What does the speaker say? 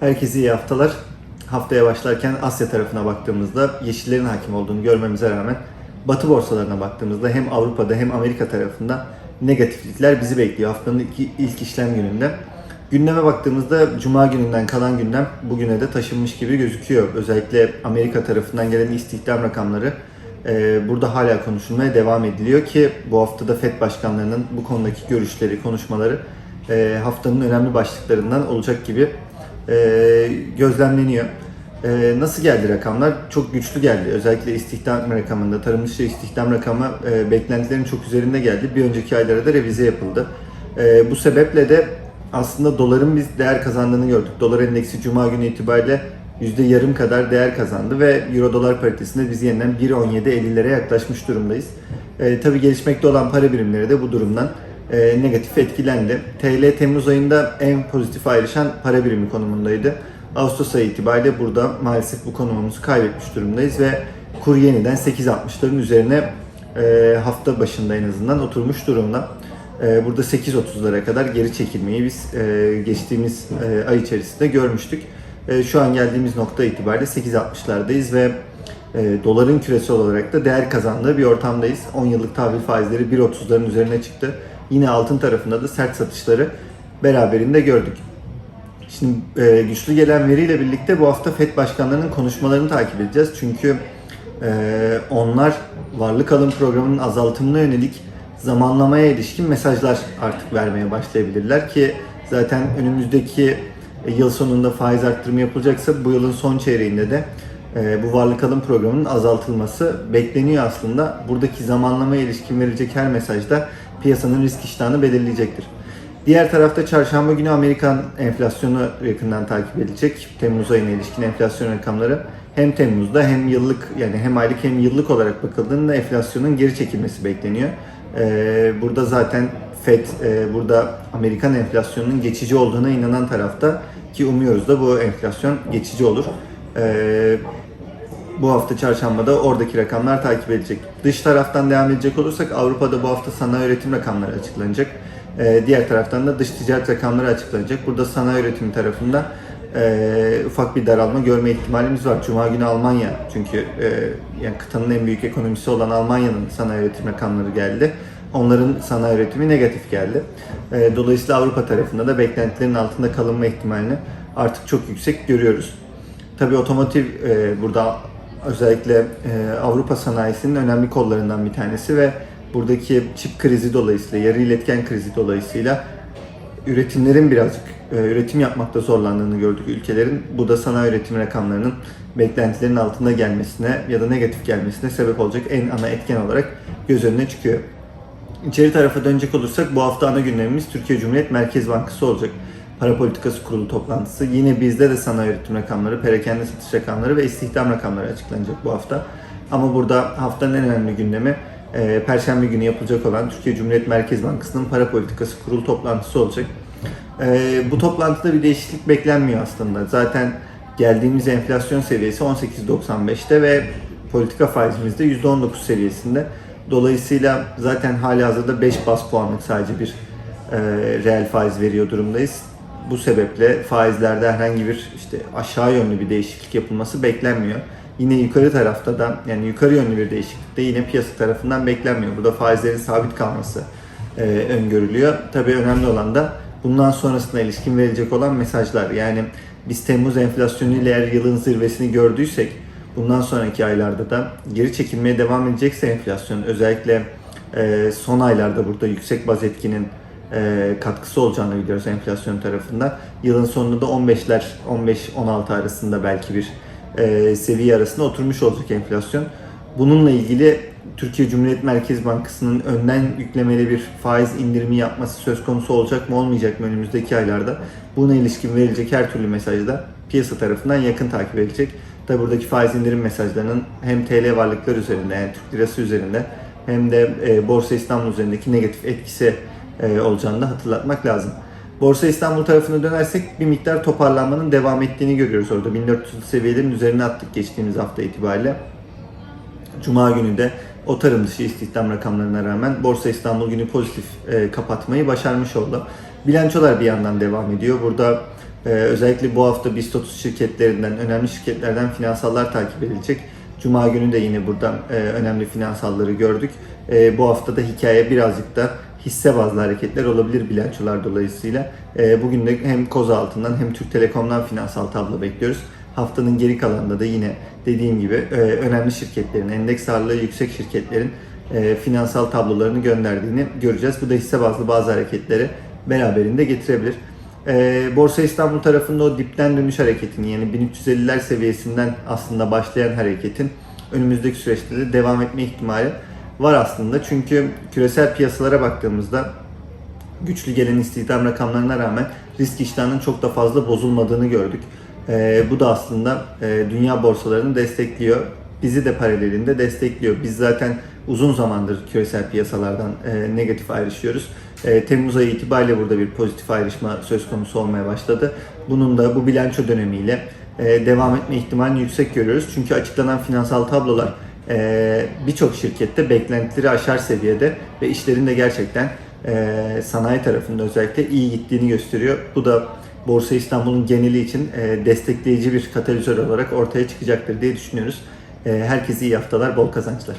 Herkese iyi haftalar. Haftaya başlarken Asya tarafına baktığımızda yeşillerin hakim olduğunu görmemize rağmen Batı borsalarına baktığımızda hem Avrupa'da hem Amerika tarafında negatiflikler bizi bekliyor haftanın iki, ilk işlem gününde. Gündeme baktığımızda Cuma gününden kalan gündem bugüne de taşınmış gibi gözüküyor. Özellikle Amerika tarafından gelen istihdam rakamları e, burada hala konuşulmaya devam ediliyor ki bu haftada FED başkanlarının bu konudaki görüşleri, konuşmaları e, haftanın önemli başlıklarından olacak gibi e, gözlemleniyor. E, nasıl geldi rakamlar? Çok güçlü geldi. Özellikle istihdam rakamında, tarım dışı istihdam rakamı e, beklentilerin çok üzerinde geldi. Bir önceki aylara da revize yapıldı. E, bu sebeple de aslında doların biz değer kazandığını gördük. Dolar endeksi Cuma günü itibariyle yüzde yarım kadar değer kazandı ve Euro dolar paritesinde biz yeniden 1.17.50'lere yaklaşmış durumdayız. E, tabii gelişmekte olan para birimleri de bu durumdan e, negatif etkilendi. TL Temmuz ayında en pozitif ayrışan para birimi konumundaydı. Ağustos ayı itibariyle burada maalesef bu konumumuzu kaybetmiş durumdayız ve kur yeniden 8.60'ların üzerine e, hafta başında en azından oturmuş durumda. E, burada 8.30'lara kadar geri çekilmeyi biz e, geçtiğimiz e, ay içerisinde görmüştük. E, şu an geldiğimiz nokta itibariyle 8.60'lardayız ve e, doların küresel olarak da değer kazandığı bir ortamdayız. 10 yıllık tahvil faizleri 1.30'ların üzerine çıktı. Yine altın tarafında da sert satışları beraberinde gördük. Şimdi e, güçlü gelen veriyle birlikte bu hafta FED başkanlarının konuşmalarını takip edeceğiz. Çünkü e, onlar varlık alım programının azaltımına yönelik zamanlamaya ilişkin mesajlar artık vermeye başlayabilirler ki zaten önümüzdeki yıl sonunda faiz arttırımı yapılacaksa bu yılın son çeyreğinde de e, bu varlık alım programının azaltılması bekleniyor aslında. Buradaki zamanlamaya ilişkin verilecek her mesajda piyasanın risk iştahını belirleyecektir. Diğer tarafta çarşamba günü Amerikan enflasyonu yakından takip edilecek. Temmuz ayına ilişkin enflasyon rakamları hem Temmuz'da hem yıllık yani hem aylık hem yıllık olarak bakıldığında enflasyonun geri çekilmesi bekleniyor. Ee, burada zaten FED e, burada Amerikan enflasyonunun geçici olduğuna inanan tarafta ki umuyoruz da bu enflasyon geçici olur. Ee, bu hafta çarşambada oradaki rakamlar takip edilecek. Dış taraftan devam edecek olursak Avrupa'da bu hafta sanayi üretim rakamları açıklanacak. Ee, diğer taraftan da dış ticaret rakamları açıklanacak. Burada sanayi üretimi tarafında e, ufak bir daralma görme ihtimalimiz var. Cuma günü Almanya çünkü e, yani kıtanın en büyük ekonomisi olan Almanya'nın sanayi üretim rakamları geldi. Onların sanayi üretimi negatif geldi. E, dolayısıyla Avrupa tarafında da beklentilerin altında kalınma ihtimalini artık çok yüksek görüyoruz. Tabii otomotiv e, burada özellikle e, Avrupa sanayisinin önemli kollarından bir tanesi ve buradaki çip krizi dolayısıyla, yarı iletken krizi dolayısıyla üretimlerin birazcık e, üretim yapmakta zorlandığını gördük ülkelerin. Bu da sanayi üretim rakamlarının beklentilerin altında gelmesine ya da negatif gelmesine sebep olacak en ana etken olarak göz önüne çıkıyor. İçeri tarafa dönecek olursak bu hafta ana gündemimiz Türkiye Cumhuriyet Merkez Bankası olacak. Para Politikası Kurulu toplantısı. Yine bizde de sanayi üretim rakamları, perakende satış rakamları ve istihdam rakamları açıklanacak bu hafta. Ama burada haftanın en önemli gündemi e, Perşembe günü yapılacak olan Türkiye Cumhuriyet Merkez Bankası'nın para politikası kurulu toplantısı olacak. E, bu toplantıda bir değişiklik beklenmiyor aslında. Zaten geldiğimiz enflasyon seviyesi 18.95'te ve politika faizimiz de %19 seviyesinde. Dolayısıyla zaten hali hazırda 5 bas puanlık sadece bir e, reel faiz veriyor durumdayız. Bu sebeple faizlerde herhangi bir işte aşağı yönlü bir değişiklik yapılması beklenmiyor. Yine yukarı tarafta da yani yukarı yönlü bir değişiklik de yine piyasa tarafından beklenmiyor. Burada faizlerin sabit kalması e, öngörülüyor. Tabii önemli olan da bundan sonrasına ilişkin verilecek olan mesajlar. Yani biz Temmuz enflasyonu ile eğer yılın zirvesini gördüysek bundan sonraki aylarda da geri çekilmeye devam edecekse enflasyon özellikle e, son aylarda burada yüksek baz etkinin e, katkısı olacağını biliyoruz enflasyon tarafında. Yılın sonunda da 15'ler 15-16 arasında belki bir e, seviye arasında oturmuş olacak enflasyon. Bununla ilgili Türkiye Cumhuriyet Merkez Bankası'nın önden yüklemeli bir faiz indirimi yapması söz konusu olacak mı olmayacak mı önümüzdeki aylarda? Buna ilişkin verilecek her türlü mesaj da piyasa tarafından yakın takip edilecek. Tabi buradaki faiz indirim mesajlarının hem TL varlıklar üzerinde yani Türk lirası üzerinde hem de e, Borsa İstanbul üzerindeki negatif etkisi e, olacağını da hatırlatmak lazım. Borsa İstanbul tarafına dönersek bir miktar toparlanmanın devam ettiğini görüyoruz orada. 1400 seviyelerin üzerine attık geçtiğimiz hafta itibariyle. Cuma günü de o tarım dışı istihdam rakamlarına rağmen Borsa İstanbul günü pozitif e, kapatmayı başarmış oldu. Bilançolar bir yandan devam ediyor. Burada Ee, özellikle bu hafta BIST 30 şirketlerinden, önemli şirketlerden finansallar takip edilecek. Cuma günü de yine buradan e, önemli finansalları gördük. E, bu hafta da hikaye birazcık da hisse bazlı hareketler olabilir bilançolar dolayısıyla. E, bugün de hem Koza altından hem Türk Telekom'dan finansal tablo bekliyoruz. Haftanın geri kalanında da yine dediğim gibi e, önemli şirketlerin, endeks ağırlığı yüksek şirketlerin e, finansal tablolarını gönderdiğini göreceğiz. Bu da hisse bazlı bazı hareketleri beraberinde getirebilir. E, Borsa İstanbul tarafında o dipten dönüş hareketini yani 1350'ler seviyesinden aslında başlayan hareketin önümüzdeki süreçte de devam etme ihtimali var aslında. Çünkü küresel piyasalara baktığımızda güçlü gelen istihdam rakamlarına rağmen risk iştahının çok da fazla bozulmadığını gördük. Ee, bu da aslında e, dünya borsalarını destekliyor. Bizi de paralelinde destekliyor. Biz zaten uzun zamandır küresel piyasalardan e, negatif ayrışıyoruz. E, Temmuz ayı itibariyle burada bir pozitif ayrışma söz konusu olmaya başladı. Bunun da bu bilanço dönemiyle e, devam etme ihtimalini yüksek görüyoruz. Çünkü açıklanan finansal tablolar e, birçok şirkette beklentileri aşar seviyede ve işlerin de gerçekten e, sanayi tarafında özellikle iyi gittiğini gösteriyor. Bu da Borsa İstanbul'un geneli için e, destekleyici bir katalizör olarak ortaya çıkacaktır diye düşünüyoruz. E, herkese iyi haftalar, bol kazançlar.